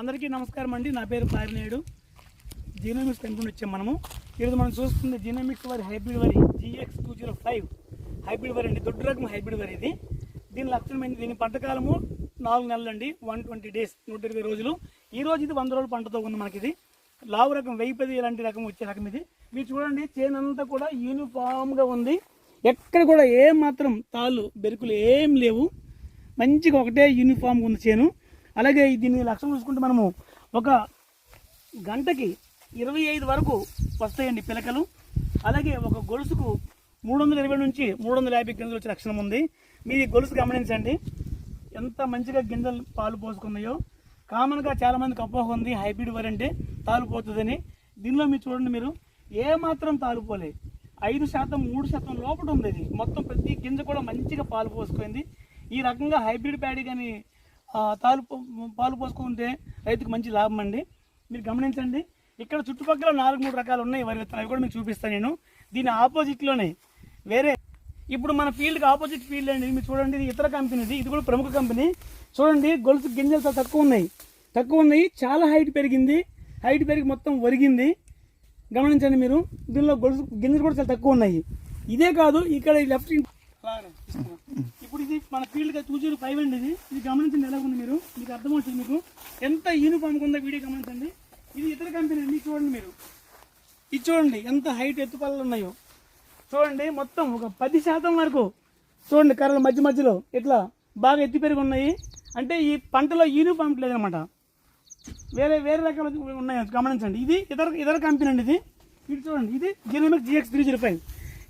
అందరికీ నమస్కారం అండి. నా పేరు పారినేడు జీనోమిక్స్ పెంపుని వచ్చాం మనము. ఈరోజు మనం చూస్తుంది జీనోమిక్స్ వారి హైబ్రిడ్ వరి GX two zero five hybrid వరి అండి. దొడ్డు రకం హైబ్రిడ్ వరి ఇది. దీని లక్షణం ఏంటి? దీని పంట కాలము నాలుగు నెలలు అండి. వన్ ట్వంటీ డేస్ నూట ఇరవై రోజులు. ఈ రోజు ఇది వంద రోజులు పంటతో ఉంది మనకి ఇది లావు రకం వెయ్యి పది ఇలాంటి రకం వచ్చే రకం ఇది. మీరు చూడండి చేను అంతా కూడా యూనిఫామ్గా ఉంది. ఎక్కడ కూడా ఏం మాత్రం తాళ్ళు బెరుకులు ఏం లేవు. మంచిగా ఒకటే యూనిఫామ్గా ఉంది చేను. అలాగే దీన్ని లక్ష్యం చూసుకుంటే మనము ఒక గంటకి ఇరవై ఐదు వరకు వస్తాయండి పిలకలు. అలాగే ఒక గొలుసుకు మూడు వందల ఇరవై నుంచి మూడు వందల యాభై గింజలు వచ్చే లక్షణం ఉంది. మీరు గొలుసు గమనించండి. ఎంత మంచిగా గింజలు పాలు పోసుకున్నాయో. కామన్గా చాలామందికి అపోహ ఉంది హైబ్రిడ్ వరి అంటే తాలు పోతుందని. దీనిలో మీరు చూడండి మీరు ఏమాత్రం తాలుపోలే తాలు పోలే. ఐదు శాతం మూడు శాతం లోపల ఉంది ఇది. మొత్తం ప్రతి గింజ కూడా మంచిగా పాలు పోసుకుంది. ఈ రకంగా హైబ్రిడ్ ప్యాడీ కానీ తాలు పాలు పోసుకుంటే రైతుకు మంచి లాభం అండి. మీరు గమనించండి ఇక్కడ చుట్టుపక్కల నాలుగు మూడు రకాలు ఉన్నాయి వరి విత్తనాలు అవి కూడా మీకు చూపిస్తాను నేను. దీని ఆపోజిట్లోనే వేరే ఇప్పుడు మన ఫీల్డ్కి ఆపోజిట్ ఫీల్డ్ అండి మీరు చూడండి ఇది ఇతర కంపెనీది ఇది కూడా ప్రముఖ కంపెనీ చూడండి గొలుసు గింజలు చాలా తక్కువ ఉన్నాయి. తక్కువ ఉన్నాయి చాలా హైట్ పెరిగింది. హైట్ పెరిగి మొత్తం ఒరిగింది. గమనించండి మీరు దీనిలో గొలుసు గింజలు కూడా చాలా తక్కువ ఉన్నాయి. ఇదే కాదు ఇక్కడ ఈ లెఫ్ట్ ఇప్పుడు ఇది మన ఫీల్డ్ టూ జీరో ఫైవ్ అండి ఇది. ఇది గమనించండి ఎలా ఉంది మీరు. మీకు అర్థమవుతుంది మీకు. ఎంత యూనిఫామ్ ఉందో వీడియో గమనించండి. ఇది ఇతర కంపెనీ అండి చూడండి మీరు. ఇది చూడండి ఎంత హైట్ ఎత్తుపల్లలు ఉన్నాయో. చూడండి మొత్తం ఒక పది శాతం వరకు చూడండి కర్రలు మధ్య మధ్యలో ఇట్లా బాగా ఎత్తి పెరిగి ఉన్నాయి. అంటే ఈ పంటలో యూనిఫామ్ లేదనమాట. వేరే వేరే రకాలు ఉన్నాయి. గమనించండి. ఇది ఇతర ఇతర కంపెనీ అండి ఇది. ఇది చూడండి. ఇది Genomic GX three zero five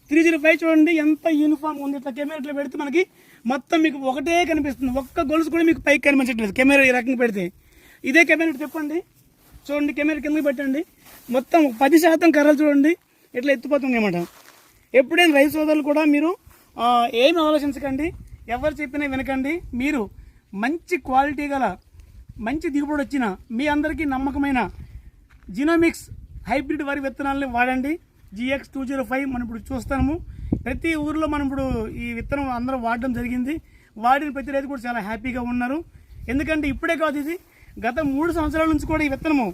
three zero five చూడండి ఎంత యూనిఫామ్ ఉంది ఇట్లా కెమెరా ఇట్లా పెడితే మనకి మొత్తం మీకు ఒకటే కనిపిస్తుంది. ఒక్క గొలుసు కూడా మీకు పైకి కనిపించట్లేదు. కెమెరా ఈ రకంగా పెడితే. ఇదే కెమెరా ఇటు చెప్పండి చూడండి కెమెరా కిందకి పెట్టండి. మొత్తం పది శాతం కర్రలు చూడండి. ఇట్లా ఎత్తిపోతుంది అన్నమాట. ఎప్పుడైనా రైతు సోదరులు కూడా మీరు ఏమి ఆలోచించకండి. ఎవరు చెప్పినా వినకండి. మీరు మంచి క్వాలిటీ గల మంచి దిగుబడి వచ్చిన మీ అందరికీ నమ్మకమైన జీనోమిక్స్ హైబ్రిడ్ వరి విత్తనాలని వాడండి. జిఎక్స్ టూ జీరో ఫైవ్ మనం ఇప్పుడు చూస్తాము ప్రతి ఊరిలో మనం ఇప్పుడు ఈ విత్తనం అందరూ వాడడం జరిగింది. వాడిన ప్రతి రైతు కూడా చాలా హ్యాపీగా ఉన్నారు. ఎందుకంటే ఇప్పుడే కాదు ఇది. గత మూడు సంవత్సరాల నుంచి కూడా ఈ విత్తనము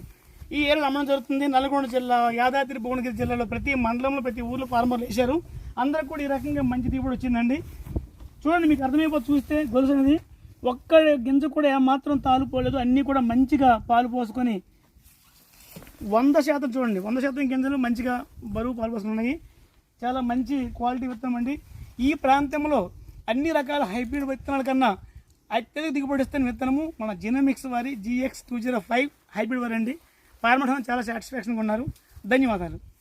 ఈ ఏరియాలో అమ్మడం జరుగుతుంది. నల్గొండ జిల్లా యాదాద్రి భువనగిరి జిల్లాలో ప్రతి మండలంలో ప్రతి ఊర్లో ఫార్మర్లు వేశారు. అందరికి కూడా ఈ రకంగా మంచి దిగుబడి వచ్చిందండి. చూడండి మీకు అర్థమైపోతే చూస్తే గొలుసు అనేది ఒక్క గింజ కూడా ఏమాత్రం తాలు పోలేదు. అన్నీ కూడా మంచిగా పాలు పోసుకొని వంద శాతం చూడండి వంద శాతం గింజలు మంచిగా బరువు పాలు ఉన్నాయి. చాలా మంచి క్వాలిటీ విత్తనం అండి. ఈ ప్రాంతంలో అన్ని రకాల హైబ్రిడ్ విత్తనాల కన్నా అత్యధిక దిగుబడి ఇస్తున్న విత్తనము మన జినోమిక్స్ వారి GX two zero five hybrid వారి అండి ఫార్మర్ చాలా సాటిస్ఫాక్షన్గా ఉన్నారు. ధన్యవాదాలు.